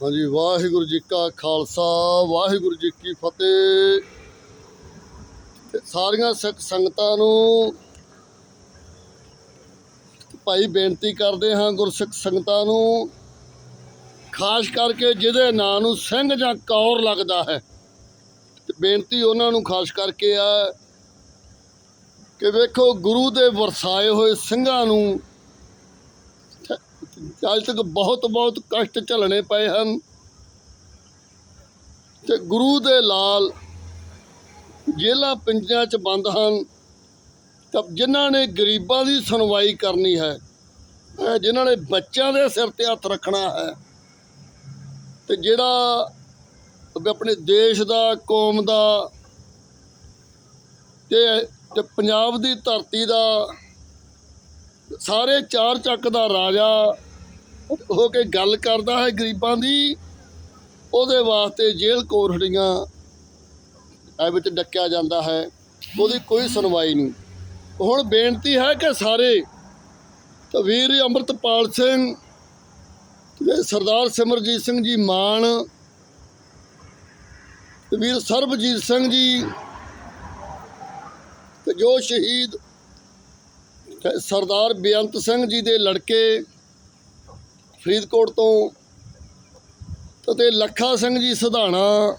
ਹਾਂਜੀ, ਵਾਹਿਗੁਰੂ ਜੀ ਕਾ ਖਾਲਸਾ, ਵਾਹਿਗੁਰੂ ਜੀ ਕੀ ਫਤਿਹ। ਸਾਰੀਆਂ ਸਿੱਖ ਸੰਗਤਾਂ ਨੂੰ ਭਾਈ ਬੇਨਤੀ ਕਰਦੇ ਹਾਂ ਗੁਰਸਿੱਖ ਸੰਗਤਾਂ ਨੂੰ, ਖਾਸ ਕਰਕੇ ਜਿਹਦੇ ਨਾਂ ਨੂੰ ਸਿੰਘ ਜਾਂ ਕੌਰ ਲੱਗਦਾ ਹੈ ਬੇਨਤੀ ਉਹਨਾਂ ਨੂੰ ਖਾਸ ਕਰਕੇ ਆ ਕਿ ਵੇਖੋ ਗੁਰੂ ਦੇ ਵਰਸਾਏ ਹੋਏ ਸਿੰਘਾਂ ਨੂੰ ਅੱਜ ਤੱਕ ਬਹੁਤ ਬਹੁਤ ਕਸ਼ਟ ਝੱਲਣੇ ਪਏ ਹਨ। ਤੇ ਗੁਰੂ ਦੇ ਲਾਲ ਜੇਲ੍ਹਾਂ ਪਿੰਜਰਾਂ 'ਚ ਬੰਦ ਹਨ। ਤਾਂ ਜਿਨ੍ਹਾਂ ਨੇ ਗਰੀਬਾਂ ਦੀ ਸੁਣਵਾਈ ਕਰਨੀ ਹੈ ਅਹ ਜਿਨ੍ਹਾਂ ਨੇ ਬੱਚਿਆਂ ਦੇ ਸਿਰ ਤੇ ਹੱਥ ਰੱਖਣਾ ਹੈ, ਤੇ ਜਿਹੜਾ ਆਪਣੇ ਦੇਸ਼ ਦਾ, ਕੌਮ ਦਾ ਤੇ ਤੇ ਪੰਜਾਬ ਦੀ ਧਰਤੀ ਦਾ ਸਾਰੇ ਚਾਰ ਚੱਕ ਦਾ ਰਾਜਾ ਹੋ ਕੇ ਗੱਲ ਕਰਦਾ ਹੈ ਗਰੀਬਾਂ ਦੀ, ਉਹਦੇ ਵਾਸਤੇ ਜੇਲ੍ਹ ਕੋਠੜੀਆਂ ਐ ਵਿੱਚ ਡੱਕਿਆ ਜਾਂਦਾ ਹੈ, ਉਹਦੀ ਕੋਈ ਸੁਣਵਾਈ ਨਹੀਂ। ਹੁਣ ਬੇਨਤੀ ਹੈ ਕਿ ਸਾਰੇ ਵੀਰ ਅੰਮ੍ਰਿਤਪਾਲ ਸਿੰਘ ਸਰਦਾਰ ਸਿਮਰਜੀਤ ਸਿੰਘ ਜੀ ਮਾਨ ਵੀਰ ਸਰਬਜੀਤ ਸਿੰਘ ਜੀ ਤੇ ਜੋ ਸ਼ਹੀਦ ਸਰਦਾਰ ਬੇਅੰਤ ਸਿੰਘ ਜੀ ਦੇ ਲੜਕੇ ਫਰੀਦਕੋਟ ਤੋਂ ਅਤੇ ਲੱਖਾ ਸਿੰਘ ਜੀ ਸਿਧਾਣਾ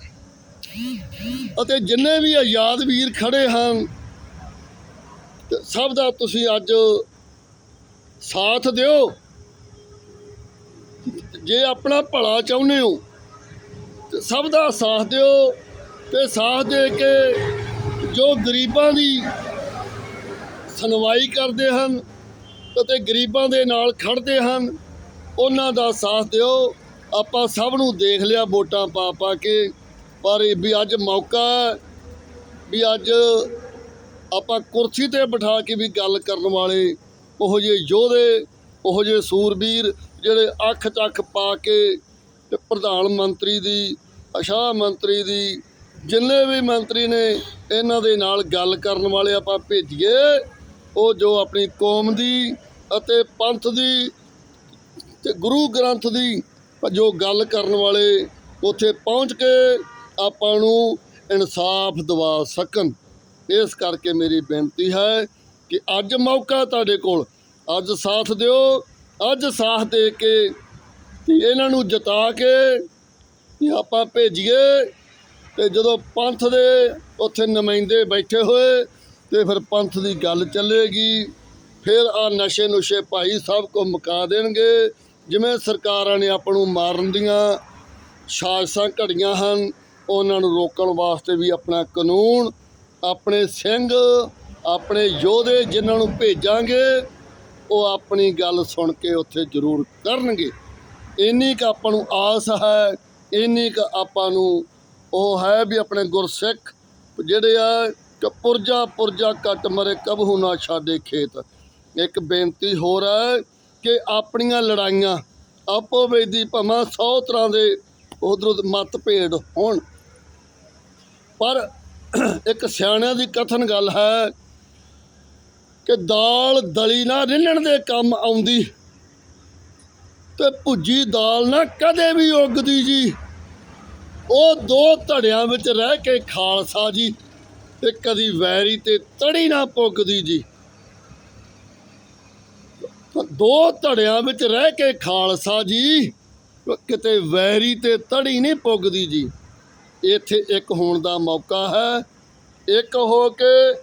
ਅਤੇ ਜਿੰਨੇ ਵੀ ਆਜ਼ਾਦ ਵੀਰ ਖੜੇ ਹਨ ਸਭ ਦਾ ਤੁਸੀਂ ਅੱਜ ਸਾਥ ਦਿਓ। ਜੇ ਆਪਣਾ ਭਲਾ ਚਾਹੁੰਦੇ ਹੋ, ਤੇ ਸਭ ਦਾ ਸਾਥ ਦਿਓ ਤੇ ਸਾਥ ਦੇ ਕੇ ਜੋ ਗਰੀਬਾਂ ਦੀ ਸੁਣਵਾਈ ਕਰਦੇ ਹਨ ਅਤੇ ਗਰੀਬਾਂ ਦੇ ਨਾਲ ਖੜਦੇ ਹਨ ਉਹਨਾਂ ਦਾ ਸਾਥ ਦਿਓ। ਆਪਾਂ ਸਭ ਨੂੰ ਦੇਖ ਲਿਆ ਵੋਟਾਂ ਪਾ ਪਾ ਕੇ। ਪਰ ਇਹ ਵੀ ਅੱਜ ਮੌਕਾ ਹੈ ਵੀ ਅੱਜ ਆਪਾਂ ਕੁਰਸੀ ਤੇ ਬਿਠਾ ਕੇ ਵੀ ਗੱਲ ਕਰਨ ਵਾਲੇ ਉਹੋ ਜਿਹੇ ਯੋਧੇ, ਉਹੋ ਜਿਹੇ ਸੂਰਬੀਰ ਜਿਹੜੇ ਅੱਖ ਚੱਖ ਪਾ ਕੇ ਪ੍ਰਧਾਨ ਮੰਤਰੀ ਦੀ ਅਸ਼ਾ ਮੰਤਰੀ ਦੀ, ਜਿੰਨੇ ਵੀ ਮੰਤਰੀ ਨੇ ਇਹਨਾਂ ਦੇ ਨਾਲ ਗੱਲ ਕਰਨ ਵਾਲੇ ਆਪਾਂ ਭੇਜੀਏ। ਉਹ ਜੋ ਆਪਣੀ ਕੌਮ ਦੀ ਅਤੇ ਪੰਥ ਦੀ ਤੇ ਗੁਰੂ ਗ੍ਰੰਥ ਦੀ ਜੋ ਗੱਲ ਕਰਨ ਵਾਲੇ ਉੱਥੇ ਪਹੁੰਚ ਕੇ ਆਪਾਂ ਨੂੰ ਇਨਸਾਫ ਦਿਵਾ ਸਕਣ। ਇਸ ਕਰਕੇ ਮੇਰੀ ਬੇਨਤੀ ਹੈ ਕਿ ਅੱਜ ਮੌਕਾ ਤੁਹਾਡੇ ਕੋਲ, ਅੱਜ ਸਾਥ ਦਿਓ, ਅੱਜ ਸਾਥ ਦੇ ਕੇ ਤੇ ਇਹਨਾਂ ਨੂੰ ਜਿਤਾ ਕੇ ਤੇ ਆਪਾਂ ਭੇਜੀਏ ਤੇ ਜਦੋਂ ਪੰਥ ਦੇ ਉੱਥੇ ਨੁਮਾਇੰਦੇ ਬੈਠੇ ਹੋਏ ਤੇ ਫਿਰ ਪੰਥ ਦੀ ਗੱਲ ਚੱਲੇਗੀ, ਫਿਰ ਆ ਨਸ਼ੇ ਨੁਸ਼ੇ ਭਾਈ ਸਭ ਕੋ ਮੁਕਾ ਦੇਣਗੇ ਜਿਵੇਂ ਸਰਕਾਰਾਂ ਨੇ ਆਪਾਂ ਨੂੰ ਮਾਰਨ ਦੀਆਂ ਸਾਜ਼ਿਸ਼ਾਂ ਘੜੀਆਂ ਹਨ, ਉਹਨਾਂ ਨੂੰ ਰੋਕਣ ਵਾਸਤੇ ਵੀ ਆਪਣਾ ਕਾਨੂੰਨ, ਆਪਣੇ ਸਿੰਘ, ਆਪਣੇ ਯੋਧੇ ਜਿਨ੍ਹਾਂ ਨੂੰ ਭੇਜਾਂਗੇ, ਉਹ ਆਪਣੀ ਗੱਲ ਸੁਣ ਕੇ ਉੱਥੇ ਜ਼ਰੂਰ ਕਰਨਗੇ। ਇੰਨੀ ਕੁ ਆਪਾਂ ਨੂੰ ਆਸ ਹੈ, ਇੰਨੀ ਕੁ ਆਪਾਂ ਨੂੰ ਉਹ ਹੈ ਵੀ ਆਪਣੇ ਗੁਰਸਿੱਖ ਜਿਹੜੇ ਆ ਕਿ ਪੁਰਜਾ ਪੁਰਜਾ ਕੱਟ ਮਰੇ, ਕਬਹੂ ਨਾ ਛਾਡੇ ਖੇਤ। ਇੱਕ ਬੇਨਤੀ ਹੋਰ ਹੈ ਕਿ ਆਪਣੀਆਂ ਲੜਾਈਆਂ ਆਪੋ ਵੇਦੀ ਭਾਵੇਂ 100 ਤਰ੍ਹਾਂ ਦੇ ਉਧਰੋਂ ਮਤਭੇਦ ਹੋਣ। ਪਰ ਇੱਕ ਸਿਆਣਿਆਂ ਦੀ ਕਥਨ ਗੱਲ ਹੈ ਕਿ ਦਾਲ ਦਲੀ ਨਾ ਰਿੰਨਣ ਦੇ ਕੰਮ ਆਉਂਦੀ ਤੇ ਭੁੱਜੀ ਦਾਲ ਨਾ ਕਦੇ ਵੀ ਉੱਗਦੀ ਜੀ। ਉਹ ਦੋ ਧੜਿਆਂ ਵਿੱਚ ਰਹਿ ਕੇ ਖਾਲਸਾ ਜੀ ਤੇ ਕਦੀ ਵੈਰੀ ਤੇ ਤੜੀ ਨਾ ਪੁੱਗਦੀ ਜੀ। ਦੋ ਧੜਿਆਂ ਵਿੱਚ ਰਹਿ ਕੇ ਖਾਲਸਾ ਜੀ। ਕਿਤੇ ਵੈਰੀ ਤੇ ਧੜੀ ਨਹੀਂ ਪੁੱਗਦੀ ਜੀ। ਇੱਥੇ ਇੱਕ ਹੋਣ ਦਾ ਮੌਕਾ ਹੈ। ਇੱਕ ਹੋ ਕੇ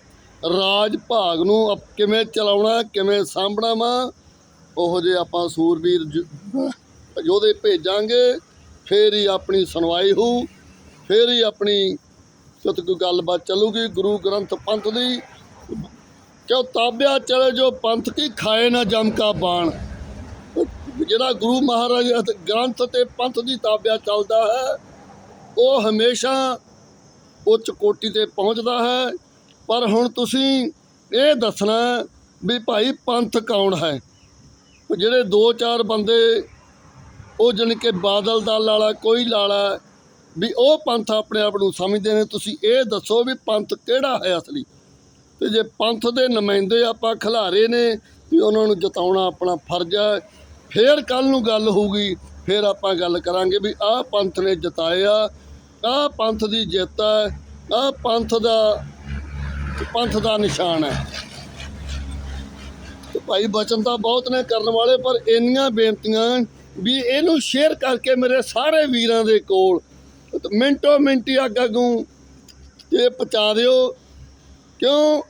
ਰਾਜ ਭਾਗ ਨੂੰ ਕਿਵੇਂ ਚਲਾਉਣਾ, ਕਿਵੇਂ ਸਾਂਭਣਾ ਵਾ, ਉਹ ਜੇ ਆਪਾਂ ਸੂਰਬੀਰ ਜ- ਯੋਧੇ ਭੇਜਾਂਗੇ। ਫੇਰ ਹੀ ਆਪਣੀ ਸੁਣਵਾਈ ਹੋਊ। ਫੇਰ ਹੀ ਆਪਣੀ ਸਤ ਕੋਈ ਗੱਲਬਾਤ ਚੱਲੂਗੀ ਗੁਰੂ ਗ੍ਰੰਥ ਪੰਥ ਦੀ। ਕਿਉਂ ਤਾਬਿਆ ਚਲੇ ਜੋ ਪੰਥ ਕੀ ਖਾਏ ਨਾ ਜਮ ਕਾ ਬਾਣ। ਜਿਹੜਾ ਗੁਰੂ ਮਹਾਰਾਜ ਗ੍ਰੰਥ ਤੇ ਪੰਥ ਦੀ ਤਾਬਿਆ ਚੱਲਦਾ ਹੈ, ਉਹ ਹਮੇਸ਼ਾ ਉੱਚ ਕੋਟੀ ਤੇ ਪਹੁੰਚਦਾ ਹੈ। ਪਰ ਹੁਣ ਤੁਸੀਂ ਇਹ ਦੱਸਣਾ ਵੀ ਭਾਈ ਪੰਥ ਕੌਣ ਹੈ? ਜਿਹੜੇ ਦੋ ਚਾਰ ਬੰਦੇ, ਉਹ ਜਾਣੀ ਕਿ ਬਾਦਲ ਦਲ ਵਾਲਾ ਕੋਈ ਲਾਲਾ, ਵੀ ਉਹ ਪੰਥ ਆਪਣੇ ਆਪ ਨੂੰ ਸਮਝਦੇ ਨੇ। ਤੁਸੀਂ ਇਹ ਦੱਸੋ ਵੀ ਪੰਥ ਕਿਹੜਾ ਹੈ ਅਸਲੀ? ਤੇ ਜੇ ਪੰਥ ਦੇ ਨੁਮਾਇੰਦੇ ਆਪਾਂ ਖਿਲਾਰੇ ਨੇ ਵੀ ਉਹਨਾਂ ਨੂੰ ਜਿਤਾਉਣਾ ਆਪਣਾ ਫਰਜ਼ ਹੈ ਫੇਰ ਕੱਲ ਨੂੰ ਗੱਲ ਹੋਊਗੀ, ਫਿਰ ਆਪਾਂ ਗੱਲ ਕਰਾਂਗੇ ਵੀ ਆਹ ਪੰਥ ਨੇ ਜਿਤਾਇਆ ਆਹ ਪੰਥ ਦੀ ਜਿੱਤ ਹੈ ਆਹ ਪੰਥ ਦਾ ਪੰਥ ਦਾ ਨਿਸ਼ਾਨ ਹੈ ਭਾਈ ਬਚਨ ਤਾਂ ਬਹੁਤ ਨੇ ਕਰਨ ਵਾਲੇ, ਪਰ ਇੰਨੀਆਂ ਬੇਨਤੀਆਂ ਵੀ ਇਹਨੂੰ ਸ਼ੇਅਰ ਕਰਕੇ ਮੇਰੇ ਸਾਰੇ ਵੀਰਾਂ ਦੇ ਕੋਲ, ਤੇ ਮਿੰਟੋ ਮਿੰਟੀ ਅੱਗ ਅੱਗੋਂ ਇਹ ਪਹੁੰਚਾ ਦਿਓ। ਕਿਉਂ?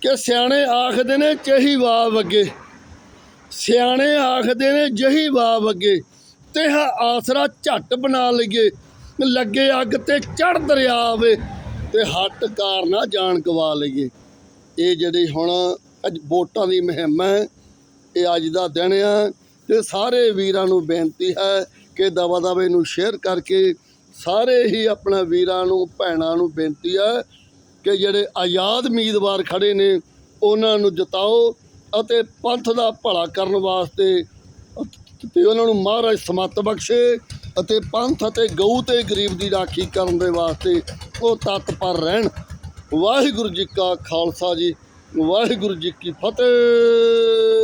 ਕਿ ਸਿਆਣੇ ਆਖਦੇ ਨੇ ਚਹੀ ਵਾਹ ਅੱਗੇ। ਸਿਆਣੇ ਆਖਦੇ ਨੇ ਜਹੀ ਵਾਹ ਅੱਗੇ। ਤੇ ਹਾ ਆਸਰਾ ਝੱਟ ਬਣਾ ਲਈਏ। ਲੱਗੇ ਅੱਗ ਤੇ ਚੜ ਦਰਿਆ ਆਵੇ ਤੇ ਹੱਟ ਕਾਰ ਨਾ ਜਾਣ ਗਵਾ ਲਈਏ। ਇਹ ਜਿਹੜੀ ਹੁਣ ਅੱਜ ਵੋਟਾਂ ਦੀ ਮੁਹਿੰਮ ਹੈ, ਇਹ ਅੱਜ ਦਾ ਦਿਨ ਆ। ਤੇ ਸਾਰੇ ਵੀਰਾਂ ਨੂੰ ਬੇਨਤੀ ਹੈ ਕਿ ਦਵਾ ਦਵੇ ਨੂੰ ਸ਼ੇਅਰ ਕਰਕੇ ਸਾਰੇ ਹੀ ਆਪਣਾ ਵੀਰਾਂ ਨੂੰ, ਭੈਣਾਂ ਨੂੰ ਬੇਨਤੀ ਹੈ ਕਿ ਜਿਹੜੇ ਆਜ਼ਾਦ ਉਮੀਦਵਾਰ ਖੜੇ ਨੇ, ਉਹਨਾਂ ਨੂੰ ਜਿਤਾਓ ਅਤੇ ਪੰਥ ਦਾ ਭਲਾ ਕਰਨ ਵਾਸਤੇ ਤੇ ਉਹਨਾਂ ਨੂੰ ਮਹਾਰਾਜ ਸਮੱਤ ਬਖਸ਼ੇ ਅਤੇ ਪੰਥ ਅਤੇ ਗਊ ਤੇ ਗਰੀਬ ਦੀ ਰਾਖੀ ਕਰਨ ਦੇ ਵਾਸਤੇ ਉਹ ਤਤਪਰ ਰਹਿਣ। ਵਾਹਿਗੁਰੂ ਜੀ ਕਾ ਖਾਲਸਾ ਜੀ, ਵਾਹਿਗੁਰੂ ਜੀ ਕੀ ਫਤਿਹ।